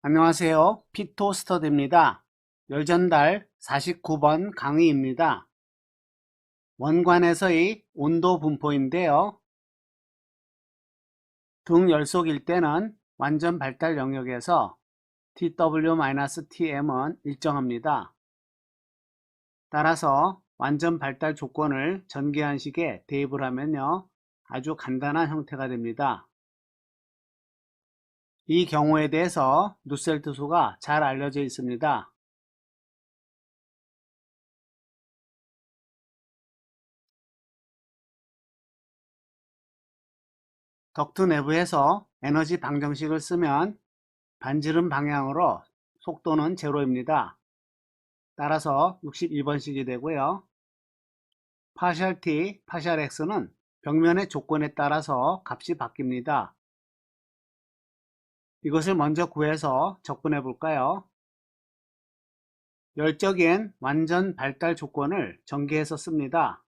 안녕하세요. 피토스터드입니다. 열전달 49번 강의입니다. 원관에서의 온도 분포인데요. 등 열속일 때는 완전 발달 영역에서 TW-TM은 일정합니다. 따라서 완전 발달 조건을 전개한 식에 대입을 하면요. 아주 간단한 형태가 됩니다. 이 경우에 대해서 누셀트 수가 잘 알려져 있습니다. 덕트 내부에서 에너지 방정식을 쓰면 반지름 방향으로 속도는 제로입니다. 따라서 62번식이 되고요. 파셜 t, 파셜 x는 벽면의 조건에 따라서 값이 바뀝니다. 이것을 먼저 구해서 접근해 볼까요? 열적인 완전 발달 조건을 전개해서 씁니다.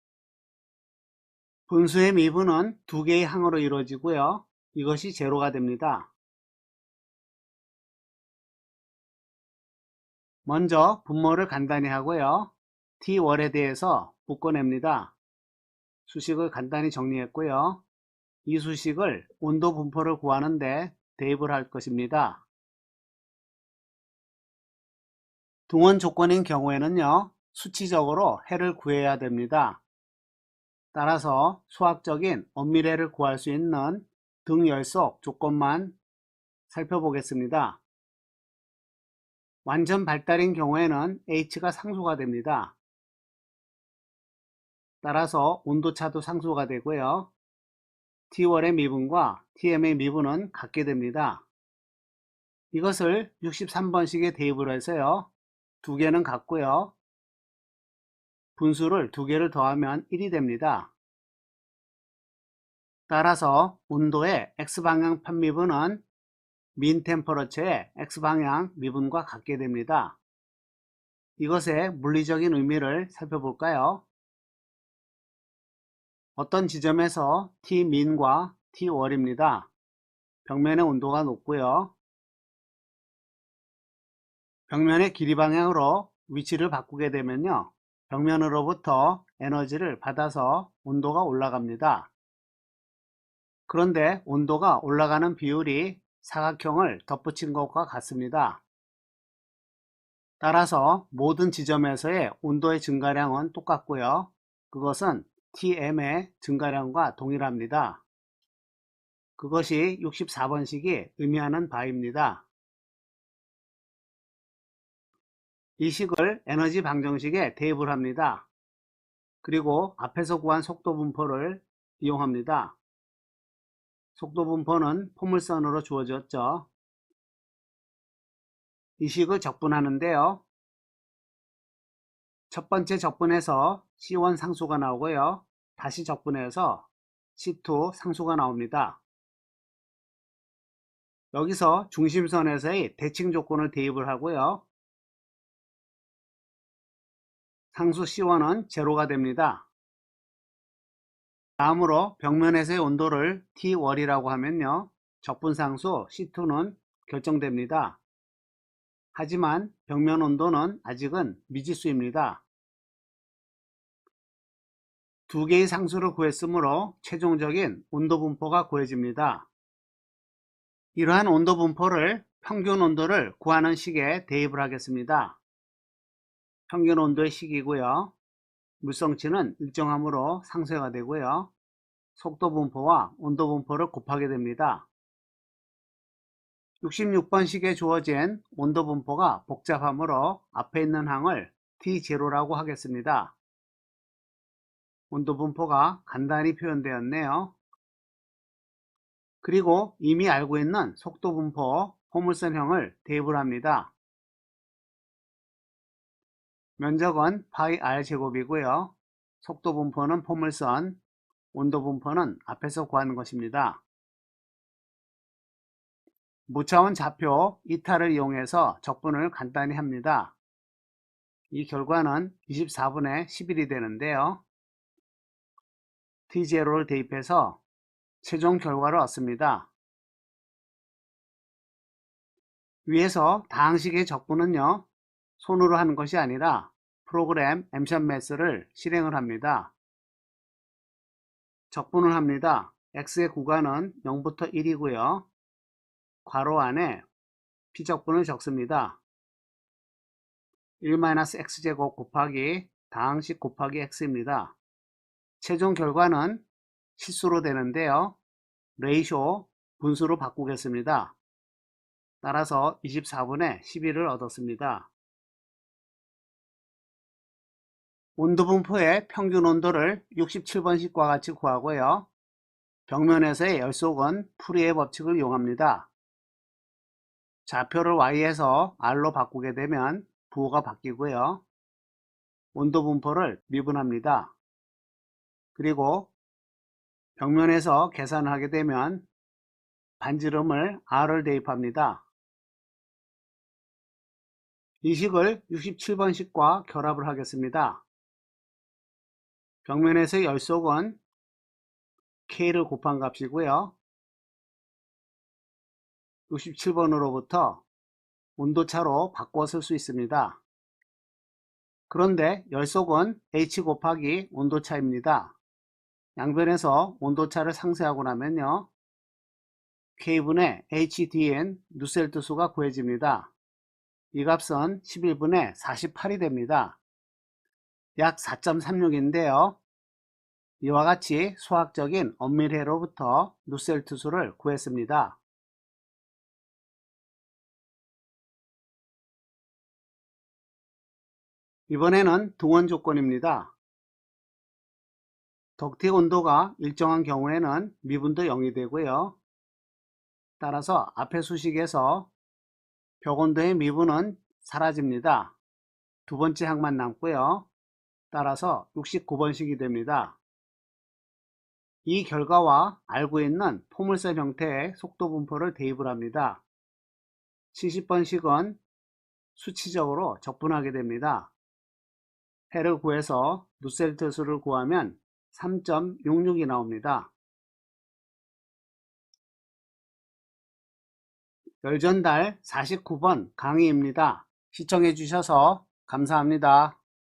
분수의 미분은 두 개의 항으로 이루어지고요. 이것이 제로가 됩니다. 먼저 분모를 간단히 하고요. t월에 대해서 묶어냅니다. 수식을 간단히 정리했고요. 이 수식을 온도 분포를 구하는데 대입을 할 것입니다. 등원 조건인 경우에는요. 수치적으로 해를 구해야 됩니다. 따라서 수학적인 엄밀해를 구할 수 있는 등열속 조건만 살펴보겠습니다. 완전 발달인 경우에는 H가 상수가 됩니다. 따라서 온도차도 상수가 되고요. T월의 미분과 TM의 미분은 같게 됩니다. 이것을 63번식에 대입을 해서요. 두 개는 같고요. 분수를 두 개를 더하면 1이 됩니다. 따라서 온도의 X방향 편미분은 민 템퍼러처의 X방향 미분과 같게 됩니다. 이것의 물리적인 의미를 살펴볼까요? 어떤 지점에서 T민과 T월입니다. 벽면의 온도가 높고요. 벽면의 길이 방향으로 위치를 바꾸게 되면요. 벽면으로부터 에너지를 받아서 온도가 올라갑니다. 그런데 온도가 올라가는 비율이 사각형을 덧붙인 것과 같습니다. 따라서 모든 지점에서의 온도의 증가량은 똑같고요. 그것은 TM의 증가량과 동일합니다. 그것이 64번식이 의미하는 바입니다. 이 식을 에너지 방정식에 대입을 합니다. 그리고 앞에서 구한 속도 분포를 이용합니다. 속도 분포는 포물선으로 주어졌죠. 이 식을 적분하는데요. 첫 번째 적분해서 C1 상수가 나오고요. 다시 적분해서 C2 상수가 나옵니다. 여기서 중심선에서의 대칭 조건을 대입을 하고요. 상수 C1은 제로가 됩니다. 다음으로 벽면에서의 온도를 T월이라고 하면요. 적분상수 C2는 결정됩니다. 하지만 벽면 온도는 아직은 미지수입니다. 두 개의 상수를 구했으므로 최종적인 온도 분포가 구해집니다. 이러한 온도 분포를 평균 온도를 구하는 식에 대입을 하겠습니다. 평균 온도의 식이고요. 물성치는 일정함으로 상쇄가 되고요. 속도 분포와 온도 분포를 곱하게 됩니다. 66번식에 주어진 온도 분포가 복잡하므로 앞에 있는 항을 T0라고 하겠습니다. 온도 분포가 간단히 표현되었네요. 그리고 이미 알고 있는 속도 분포 포물선형을 대입을 합니다. 면적은 파이 r 제곱이고요. 속도 분포는 포물선, 온도 분포는 앞에서 구하는 것입니다. 무차원 좌표 이탈을 이용해서 적분을 간단히 합니다. 이 결과는 24분의 11이 되는데요. T0를 대입해서 최종 결과를 얻습니다. 위에서 다항식의 적분은요. 손으로 하는 것이 아니라 프로그램 엠션 매스를 실행을 합니다. 적분을 합니다. x의 구간은 0부터 1이고요. 괄호 안에 피적분을 적습니다. 1-x제곱 곱하기 다항식 곱하기 x입니다. 최종 결과는 실수로 되는데요. 레이쇼 분수로 바꾸겠습니다. 따라서 24분의 11을 얻었습니다. 온도 분포의 평균 온도를 67번씩과 같이 구하고요. 벽면에서의 열속은 풀이의 법칙을 이용합니다. 좌표를 Y에서 R로 바꾸게 되면 부호가 바뀌고요. 온도 분포를 미분합니다. 그리고 벽면에서 계산을 하게 되면 반지름을 R을 대입합니다. 이 식을 67번식과 결합을 하겠습니다. 벽면에서의 열속은 K를 곱한 값이고요. 67번으로부터 온도차로 바꿔 쓸 수 있습니다. 그런데 열속은 H 곱하기 온도차입니다. 양변에서 온도차를 상쇄하고 나면요. K분의 HDN 누셀트 수가 구해집니다. 이 값은 11분의 48이 됩니다. 약 4.36인데요. 이와 같이 수학적인 엄밀해로부터 누셀트 수를 구했습니다. 이번에는 등원 조건입니다. 덕택 온도가 일정한 경우에는 미분도 0이 되고요. 따라서 앞의 수식에서 벽온도의 미분은 사라집니다. 두 번째 항만 남고요. 따라서 69번식이 됩니다. 이 결과와 알고 있는 포물선 형태의 속도 분포를 대입을 합니다. 70번식은 수치적으로 적분하게 됩니다. 해를 구해서 누셀트 수를 구하면 3.66이 나옵니다. 열전달 49번 강의입니다. 시청해 주셔서 감사합니다.